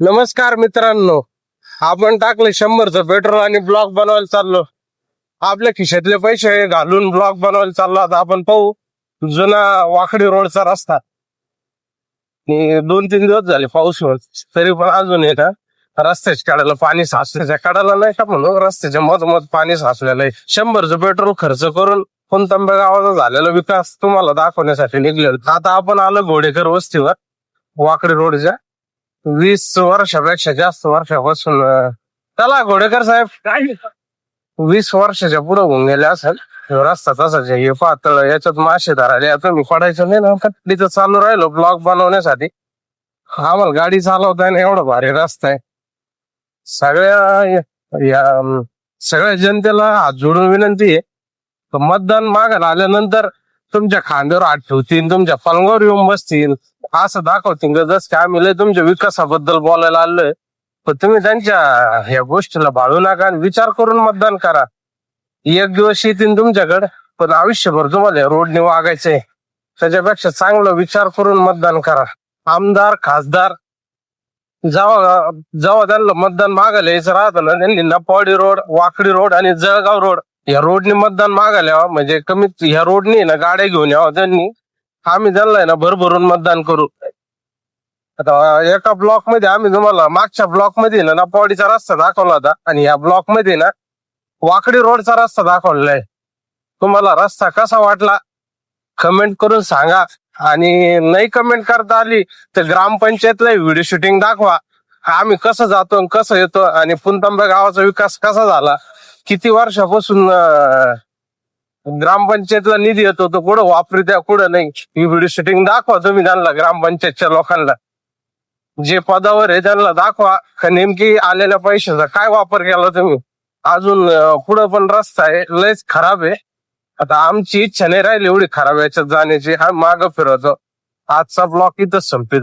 नमस्कार मित्रांनो. आपण टाकले शंभरचं पेट्रोल आणि ब्लॉक बनवायला चाललो. आपल्या खिशातले पैसे घालून ब्लॉक बनवायला चाललो. आता आपण पाहू जुना वाकडी रोडचा रस्ता. दोन तीन दिवस झाले पाऊस होत तरी पण अजून आहे ना रस्त्याच्या काढायला पाणी साचल्याच्या काढायला नाही का म्हणून रस्त्याच्या मधोमध पाणी साचलेलं आहे. शंभरचं पेट्रोल खर्च करून कोणतांबे गावाचा झालेला विकास तुम्हाला दाखवण्यासाठी निघलेलो. आता आपण आलो घोडेकर वस्तीवर वाकडी रोडच्या. वीस वर्षापेक्षा जास्त वर्षापासून अं, चला घोडेकर साहेब. काय वीस वर्षाच्या पुढे होऊन गेले असेल ह्यो रस्ता तसाच आहे. हे पातळ याच्यात मासे धराले आता मी पडायचं नाही ना तिथं चालू राहिलो ब्लॉक बनवण्यासाठी. आम्हाला गाडी चालवता ना एवढा भारी रस्ता आहे. सगळ्या या- या अं, सगळ्या जनतेला हात जोडून विनंती आहे. तर मतदान मागायला आल्यानंतर तुमच्या खांद्यावर हात ठेवतील तुमच्या पलंगावर येऊन बसतील. असं दाखवतील का जस की आम्ही लय तुमच्या विकासाबद्दल बोलायला आलोय पण तुम्ही त्यांच्या ह्या गोष्टीला भाळू नका आणि विचार करून मतदान करा. एक दिवस येतील तुमच्याकडे पण आयुष्यभर तुम्हाला रोडने वागायचंय. त्याच्यापेक्षा चांगला विचार करून मतदान करा. आमदार खासदार जेव्हा जेव्हा त्यांना मतदान मागायला यायचं राहतं ना त्यांनी नपावडी रोड वाकडी रोड आणि जळगाव रोड या रोडने मतदान मागायला म्हणजे कमीत ह्या रोडने ना गाड्या घेऊन यावं त्यांनी. आम्ही त्यांना आहे ना भरभरून मतदान करू. आता एका ब्लॉकमध्ये आम्ही तुम्हाला मागच्या ब्लॉकमध्ये ना नपावडीचा रस्ता दाखवला होता. आणि या ब्लॉकमध्ये ना वाकडी रोडचा रस्ता दाखवलेला आहे. तुम्हाला रस्ता कसा वाटला? कमेंट करून सांगा. आणि नाही कमेंट करता आली तर ग्रामपंचायतला व्हिडिओ शूटिंग दाखवा. आम्ही कसं जातो आणि कसं येतो? आणि पुनतांबा गावाचा विकास कसा झाला? किती वर्षापासून ग्रामपंचायतला निधी येतो तो कुठं वापरी द्या कुठं नाही. ही व्हिडिओ शूटिंग दाखवा तुम्ही त्यांना ग्रामपंचायतच्या लोकांना. जे पदावर आहे त्यांना दाखवा. नेमकी आलेल्या पैशाचा काय वापर केला तुम्ही? अजून पुढं पण रस्ता आहे लयच खराब आहे. आता आमची इच्छा नाही राहिली एवढी खराब याच्यात जाण्याची. हा माग फिरवतो. आजचा ब्लॉक इथं संपेल.